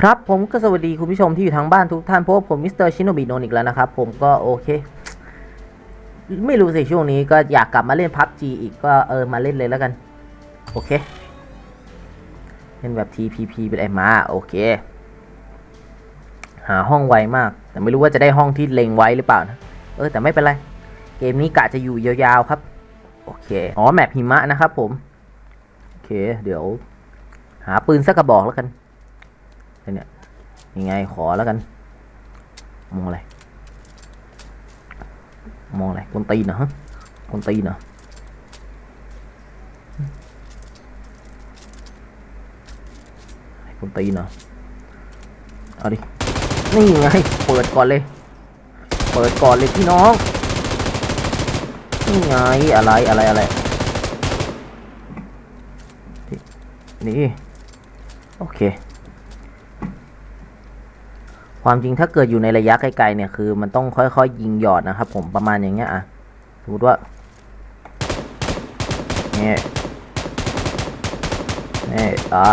ครับผมก็สวัสดีคุณผู้ชมที่อยู่ทางบ้านทุกท่านเพราะผมมิสเตอร์ชิโนบิโนนอีกแล้วนะครับ ผมก็โอเค ไม่รู้สิช่วงนี้ก็อยากกลับมาเล่นพับจีอีกก็เออมาเล่นเลยแล้วกัน โอเคเล่นแบบ TPP เป็นไอมาโอเค หาห้องไวมาก แต่ไม่รู้ว่าจะได้ห้องที่เล็งไว้หรือเปล่านะเออแต่ไม่เป็นไร เกมนี้กะจะอยู่ยาวๆครับ โอเคอ๋อแมปหิมะนะครับผม โอเค เดี๋ยว หาปืนสักกระบอกแล้วกัน เนี่ยยังไงขอแล้วกัน มองอะไร มองอะไรคนตีนเหรอฮะคนตีนเหรอคนตีนเหรอเอาดิ นี่ไง เปิดก่อนเลย เปิดก่อนเลยพี่น้อง นี่ไง อะไร อะไร อะไร นี่ โอเค ความจริงถ้าเกิดอยู่ในระยะไกลๆเนี่ยคือมันต้องค่อยๆยิงหยอดนะครับ ผมประมาณอย่างเงี้ยอะสมมติว่าเนี่ยเนี่ยอ่า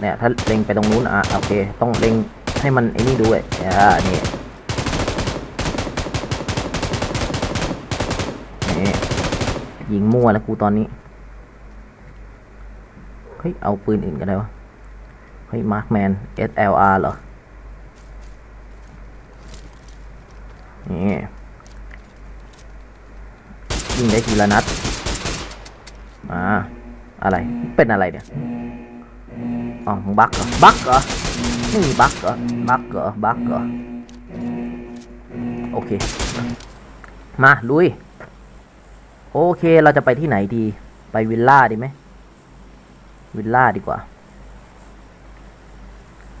เนี่ยถ้าเล็งไปตรงนู้นอะโอเค ต้องเล็งให้มันไอ้นี่ด้วยอ่านี่นี่ยิงมั่วแล้วกูตอนนี้เฮ้ยเอาปืนอื่นกันได้วะเฮ้ยมาร์คแมน SLR เหรอ นี่ยิงได้ทีละนัดอ่าอะไรเป็นอะไรเนี่ยอ๋อมึงบักเหรอบักเหรอนี่บักเหรอบักเหรอบักเหรอโอเค มาลุย โอเคเราจะไปที่ไหนดี ไปวิลล่าดีไหมวิลล่าดีกว่า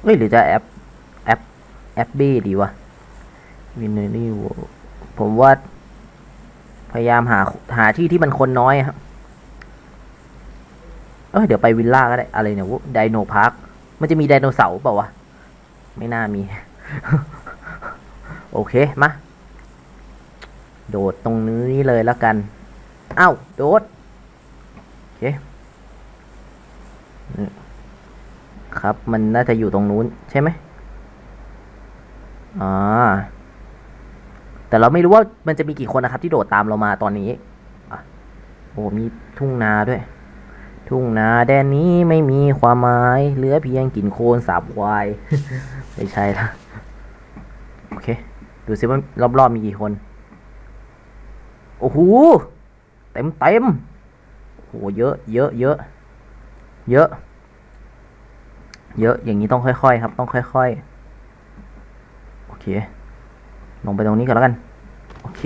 เฮ้ยหรือจะแอปแอปแอปบี้ดีวะ วินเนอรี่ผมว่า พยายามหาหาที่ที่มันคนน้อยครับ เออเดี๋ยวไปวิลล่าก็ได้ อะไรเนี่ยไดโนพาร์ค มันจะมีไดโนเสาร์เปล่าวะ ไม่น่ามี โอเค มา โดดตรงนี้เลยแล้วกัน เอ้า โดด โอเคครับ มันน่าจะอยู่ตรงนู้นใช่ไหมอ่า แต่เราไม่รู้ว่ามันจะมีกี่คนนะครับ ที่โดดตามเรามาตอนนี้โอ้มีทุ่งนาด้วย ทุ่งนาแดนนี้ไม่มีความหมายเหลือเพียงกลิ่นโคลนสาบควาย ไม่ใช่ละโอเค ดูซิว่ารอบๆมีกี่คน โอ้โห เต็มเต็มโอ้โหเยอะเยอะเยอะ เยอะ เยอะ อย่างนี้ต้องค่อยๆ ครับ ต้องค่อยๆ โอเค ลงไปตรงนี้ก่อนแล้วกัน โอเค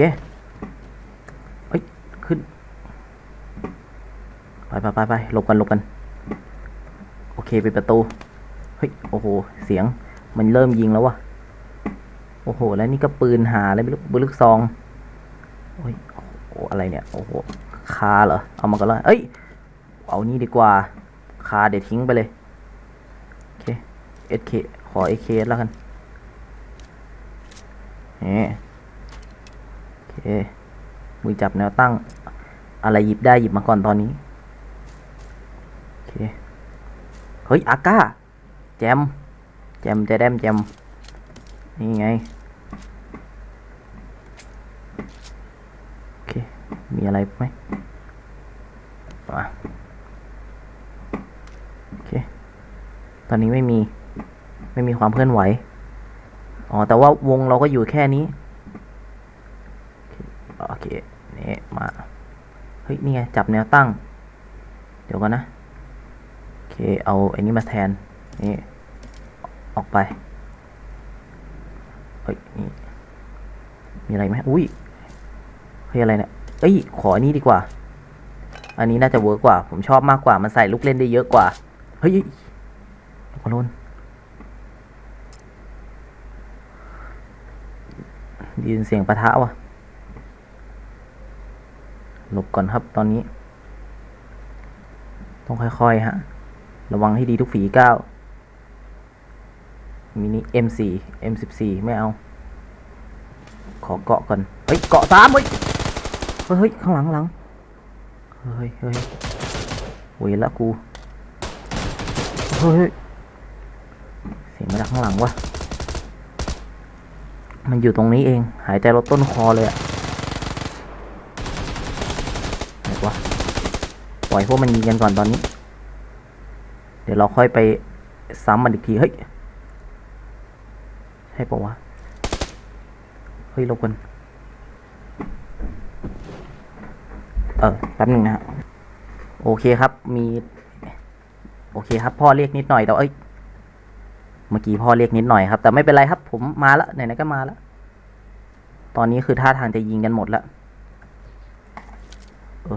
เอ้ย ขึ้น ไปไปไปไปหลบกันหลบกัน โอเคไปดประตู เฮ้ย โอ้โห เสียงมันเริ่มยิงแล้ววะโอ้โห แล้วนี่ก็ปืนหาอะไรไม่รู้ปืนลูกซอง โอ้ยโอ้โหอะไรเนี่ย โอ้โห คาเหรอ เอามากันเลยเอ้ย เอานี่ดีกว่า คาเดี๋ยวทิ้งไปเลย โอเค SK ขอ AK แล้วกัน นี่โอเคมือจับแนวตั้ง อะไรหยิบได้หยิบมาก่อนตอนนี้ โอเค เฮ้ย อาก้า แจม แจมแจแดมแจม นี่ไง โอเค มีอะไรไหมมาโอเค ตอนนี้ไม่มี ไม่มีความเคลื่อนไหว อ๋อ แต่ว่าวงเราก็อยู่แค่นี้โอเคนี่มา เฮ้ย นี่ไง จับแนวตั้ง เดี๋ยวก่อนนะ โอเค เอาไอ้นี้มาแทน นี่ ออกไป เฮ้ย นี่ มีอะไรไหมอุ้ย เฮ้ย อะไรเนี่ย เอ้ย ขออันนี้ดีกว่า อันนี้น่าจะเวิร์กกว่า ผมชอบมากกว่า มันใส่ลูกเล่นได้เยอะกว่า เฮ้ยขอโทษได้ ยินเสียงปะทะวะหลบก่อนครับตอนนี้ ต้องค่อยๆฮะ ระวังให้ดีทุกฝีก้าวมินิ M4 M14 ไม่เอา ขอเกาะก่อน เฮ้ย เกาะสามเฮ้ย เฮ้ย ข้างหลังหลัง เฮ้ยเฮ้ยเวยละกู เฮ้ย เสียงมาจากข้างหลังวะ มันอยู่ตรงนี้เอง หายใจลดต้นคอเลยอะไหนวะปล่อยพวกมันยิงกันก่อนตอนนี้ เดี๋ยวเราค่อยไปซ้ำมันอีกที เฮ้ย ใช่ปะวะ เฮ้ยลบกันเออแป๊บหนึ่งนะฮะ โอเคครับ มี โอเคครับ พ่อเรียกนิดหน่อยแต่เอ้ย เมื่อกี้พ่อเรียกนิดหน่อยครับ แต่ไม่เป็นไรครับ ผมมาแล้วไหนๆก็มาแล้วตอนนี้คือท่าทางจะยิงกันหมดแล้ว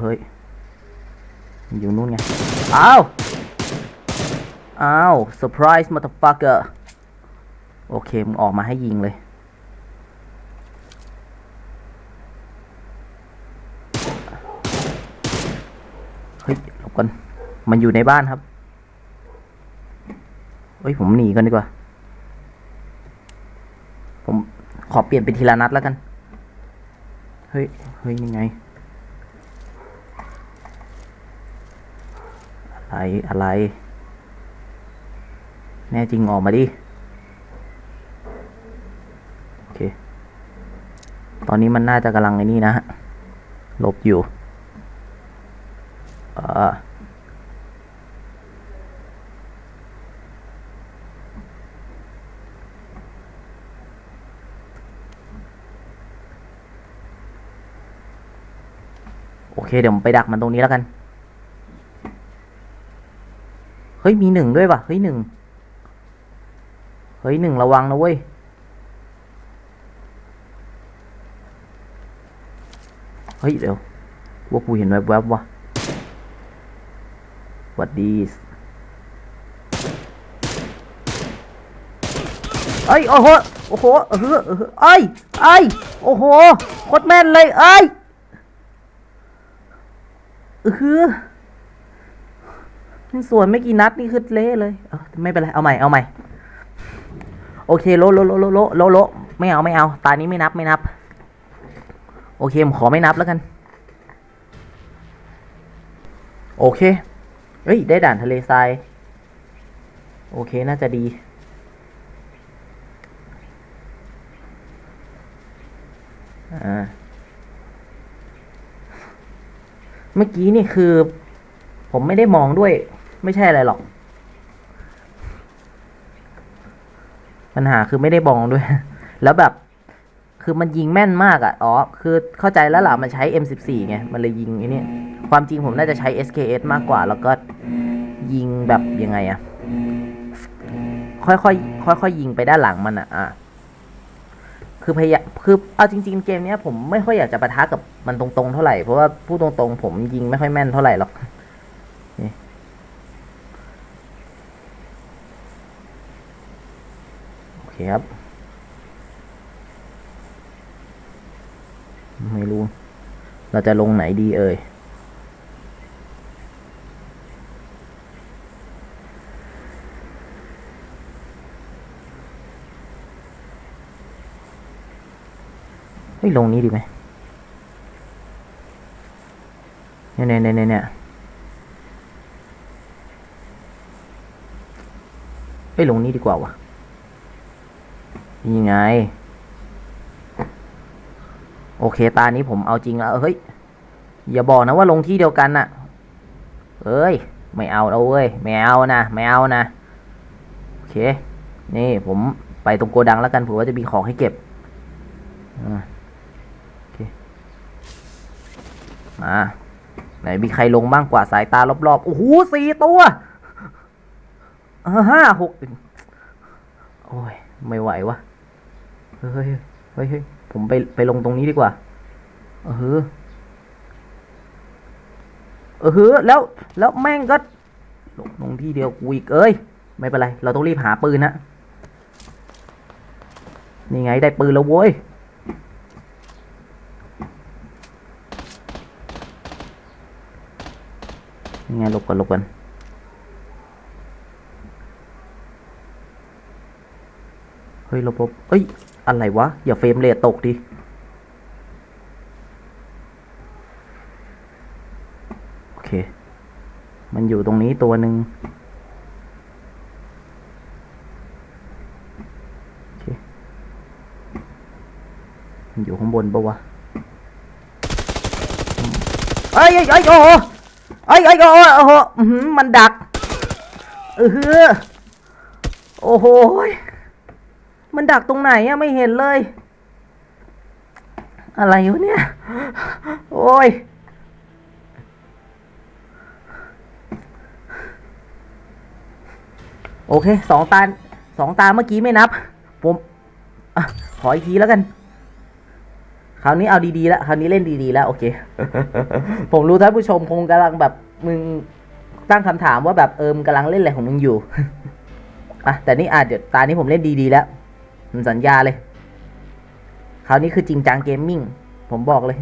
เฮ้ยอยู่นู่นไง อ้าว อ้าว surprise motherfucker โอเค มึงออกมาให้ยิงเลย เฮ้ยหลบกัน มันอยู่ในบ้านครับ เฮ้ยผมหนีกันดีกว่า ผมขอเปลี่ยนเป็นทีละนัดแล้วกัน เฮ้ย เฮ้ยยังไง อะไร อะไร แน่จริงออกมาดิ โอเค ตอนนี้มันน่าจะกำลังไอ้นี่นะฮะ หลบอยู่ เออ เคเดี๋ยวผมไปดักมันตรงนี้แล้วกัน เฮ้ยมีหนึ่งด้วยป่ะ เฮ้ยหนึ่ง เฮ้ยหนึ่งระวังนะเว้ย เฮ้ยเดี๋ยวว่ากูเห็นแวบๆวะวัดดีเอ้ยโอ้โห โอ้โหเออเออเออเอ้ยเอ้ยโอ้โห โคตรแม่นเลย เอ้ย เออนี่ส่วนไม่กี่นัดนี่คือเละเลยเออไม่เป็นไร เอาใหม่ เอาใหม่ โอเคโลโลโลโลโลโลโลไม่เอาไม่เอา ตานี้ไม่นับไม่นับ โอเคผมขอไม่นับแล้วกัน โอเค เฮ้ย ได้ด่านทะเลทราย โอเคน่าจะดี อ่า เมื่อกี้นี่คือ ผมไม่ได้มองด้วย ไม่ใช่อะไรหรอก ปัญหาคือไม่ได้มองด้วย แล้วแบบ คือมันยิงแม่นมากอะ่ะ อ๋อ คือเข้าใจแล้วล่ะ มันใช้ M14 ไง มันเลยยิงไอ้นี่ ความจริงผมน่าจะใช้ SKS มากกว่า แล้วก็ยิงแบบยังไงอะ่ะค่อยๆค่อยๆยิงไปด้านหลังมันอะ่ะอะ คือพยายามคือเอาจริง ๆ เกมเนี้ยผมไม่ค่อยอยากจะปะทะกับมันตรงๆเท่าไหร่เพราะว่าพูดตรงๆผมยิงไม่ค่อยแม่นเท่าไหร่หรอกโอเคครับ ไม่รู้ เราจะลงไหนดีเอ่ย เฮ้ยลงนี้ดีไหมเนี่ยเนี่ยเนี่ยเนี่ยเฮ้ยลงนี้ดีกว่าวะยังไง โอเคตานี้ผมเอาจริงแล้วเฮ้ย อย่าบอกนะว่าลงที่เดียวกันน่ะ เอ้ย ไม่เอาเอาเว้ย ไม่เอานะ ไม่เอานะ โอเค นี่ผมไปตรงโกดังแล้วกันเผื่อว่าจะมีของให้เก็บอ่าโอเค มาไหนมีใครลงบ้างกว่าสายตารอบๆ โอ้โหสี่ตัวห้าหกโอ้ย ไม่ไหววะเฮ้ยเฮ้ยเฮ้ยผมไปไปลงตรงนี้ดีกว่า เออเออแล้วแล้วแม่งก็ลงลงที่เดียวกูอีกเอ้ย ไม่เป็นไร เราต้องรีบหาปืนนะนี่ไงได้ปืนแล้วโว้ย งั้นลบกันลบกันเฮ้ยลบลบเอ้ย อะไรวะ อย่าเฟรมเลตตกดิ โอเค มันอยู่ตรงนี้ตัวหนึ่งอยู่ข้างบนปะวะ เอ้ยเอ้ยโอ้ โหเอ้ยเอ้ยโอ้โหโอ้โหมันดักเออโอ้โหมันดักตรงไหนอะไม่เห็นเลย อะไรวะเนี่ย โอ้ยโอเคสองตาสองตาเมื่อกี้ไม่นับ ผมอขออีกทีแล้วกัน คราวนี้เอาดีๆแล้วคราวนี้เล่นดีๆแล้วโอเค ผมรู้ท่านผู้ชมคงกำลังแบบมึงตั้งคำถามว่าแบบเอิมงกำลังเล่นอะไรของมึงอยู่อะแต่นี่อาจจะตานี้ผมเล่นดีๆแล้วผมสัญญาเลย คราวนี้คือจริงจังเกมมิ่งผมบอกเลย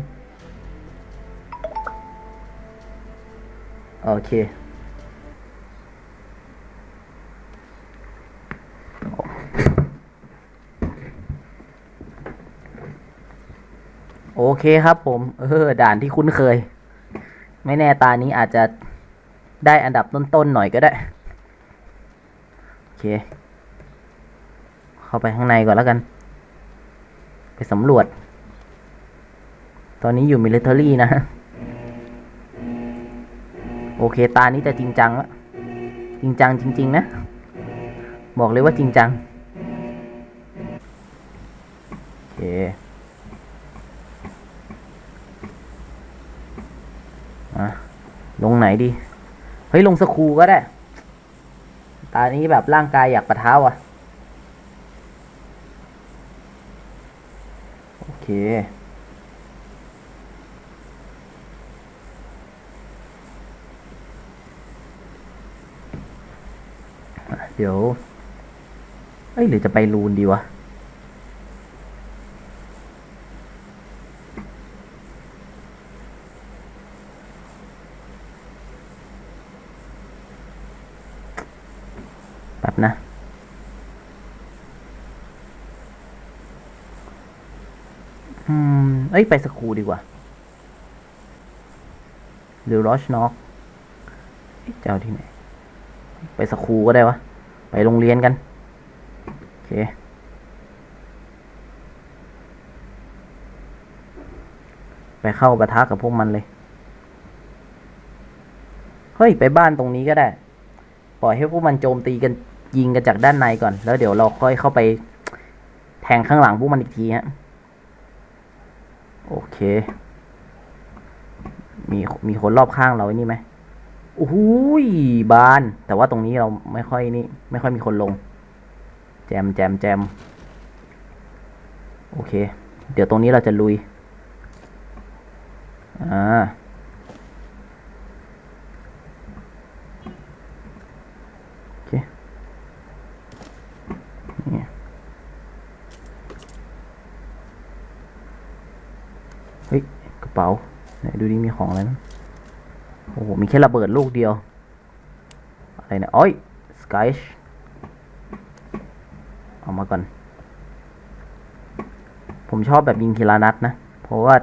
โอเค โอเค โอเคครับผม เออ ด่านที่คุ้นเคย ไม่แน่ตานี้อาจจะได้อันดับต้นๆหน่อยก็ได้ โอเค เข้าไปข้างในก่อนแล้วกัน ไปสำรวจ ตอนนี้อยู่มิลิเ a อรี่นะ โอเค ตานี้จะจริงจังละจริงจังจริง ๆ นะ บอกเลยว่าจริงจัง โอเค อะลงไหนดี เฮ้ย ลงสคูก็ได้ ตานี้แบบร่างกายอยากประท้าอะ โอเค เดี๋ยว เอ้ย หรือจะไปรูนดีวะ อืม เอ้ย ไปสกูดีกว่า หรือรอชน็อกจะเอาที่ไหน ไปสกูก็ได้วะ ไปโรงเรียนกัน โอเค ไปเข้าปะทะกับพวกมันเลย เฮ้ย ไปบ้านตรงนี้ก็ได้ ปล่อยให้พวกมันโจมตีกันยิงกันจากด้านในก่อน แล้วเดี๋ยวเราค่อยเข้าไปแทงข้างหลังพวกมันอีกทีฮะ โอเค มีมีคนรอบข้างเราไอ้นี่ไหมโอ้โหยบาน แต่ว่าตรงนี้เราไม่ค่อยนี่ ไม่ค่อยมีคนลง แจมแจมแจมโอเค เดี๋ยวตรงนี้เราจะลุย อ่า โอเค นี่เฮ้ย กระ เป๋าไหนดูดิมีของอะไรนะโอ้โห มีแค่ระเบิดลูกเดียว อะไรเนะโอ้ยสกายชเอามาก่อน ผมชอบแบบยิงทีละนัดนะ เพราะว่า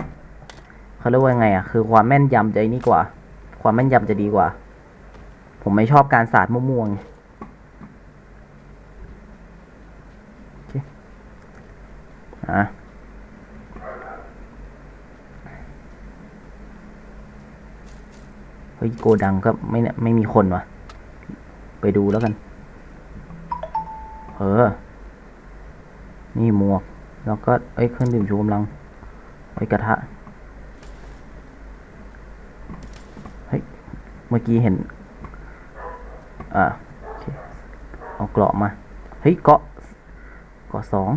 เขาเรียกว่าไงอะ คือความแม่นยำจะนี่กว่า ความแม่นยำจะดีกว่า ผมไม่ชอบการสาดมั่วๆไงอะ ฮ้ยโกดังก็ไม่เนี่ยไม่มีคนวะไปดูแล้วกัน เออ นี่หมวก แล้วก็เอ้ยเครื่องดื่มชูกำลัง ไอ้กระทะ เฮ้ย เมื่อกี้เห็น อ่าเคเอาเกราะมา เฮ้ย เกาะ เกาะสอง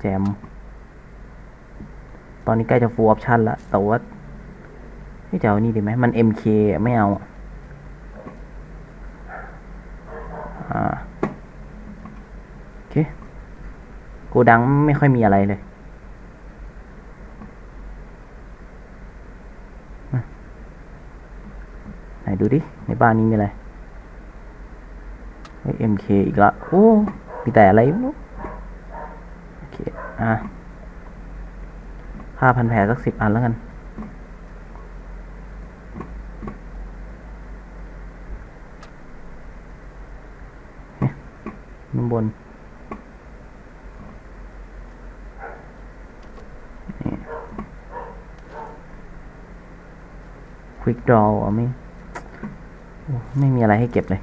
แจม ตอนนี้ใกล้จะฟูลออปชั่นละแต่ว่า ไม่จะเอานี่ดีไหมมัน MK ไม่เอาอะอ่าโอเคโกดังไม่ค่อยมีอะไรเลยมาไหนดูดิ ในบ้านนี้มีอะไรเฮ้ย MK อีกละโอ้ มีแต่อะไรไม่รู้โอเค อะผ้าพันแผลสักสิบอันแล้วกัน นควิกดรอว์ไม่ไม่มีอะไรให้เก็บเลย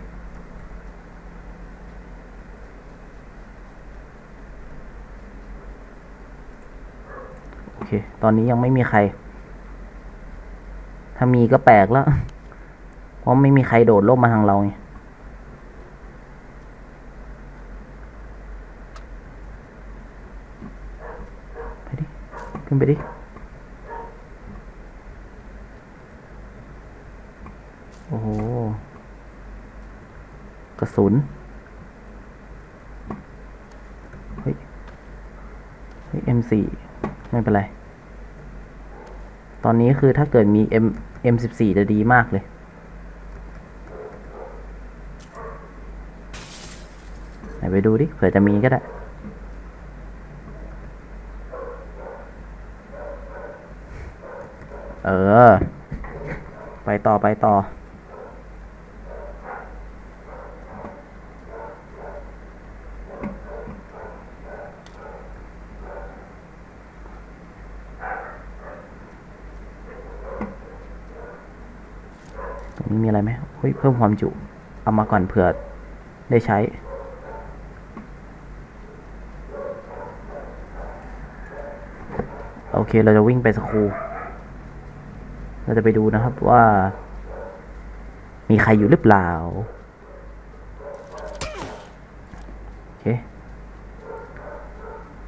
โอเค ตอนนี้ยังไม่มีใคร ถ้ามีก็แปลกแล้ว เพราะไม่มีใครโดดล่มมาทางเราไง ขึ้นไปดิ โอ้โห กระสุน เฮ้ย เฮ้ย M4 ไม่เป็นไร ตอนนี้คือถ้าเกิดมี M M14 จะดีมากเลยไหนไปดูดิ เผื่อจะมีก็ได้ เออ ไปต่อไปต่อ ตรงนี้มีอะไรไหมเฮ้ย เพิ่มความจุ เอามาก่อนเผื่อได้ใช้โอเค เราจะวิ่งไปสคูล เราจะไปดูนะครับว่า มีใครอยู่หรือเปล่าโอเค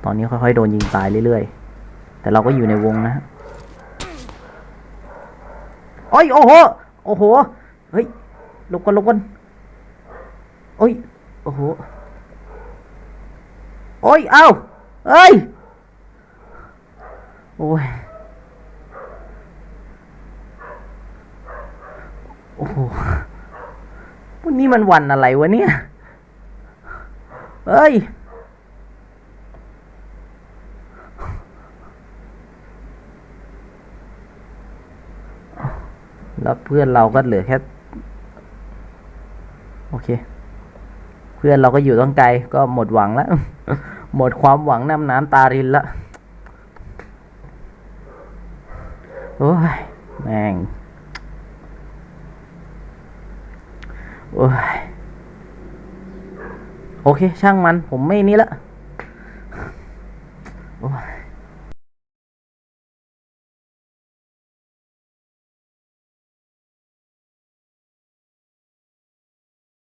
ตอนนี้ค่อยๆโดนยิงตายเรื่อยๆ แต่เราก็อยู่ในวงนะโอ้ยโอ้โหโอ้โหเฮ้ยลบกันลบกันโอ้ยโอ้โหโอ้ย เอ้าเอ้ย โอ้ย โอ้โหวันนี้มันวันอะไรวะเนี่ยเฮ้ย แล้วเพื่อนเราก็เหลือแค่ โอเค เพื่อนเราก็อยู่ต้องไกล ก็หมดหวังแล้ว หมดความหวังน้ำน้ำตารินละ โอ้ย แม่ง โอ้ยโอเค ช่างมัน ผมไม่นี่ละ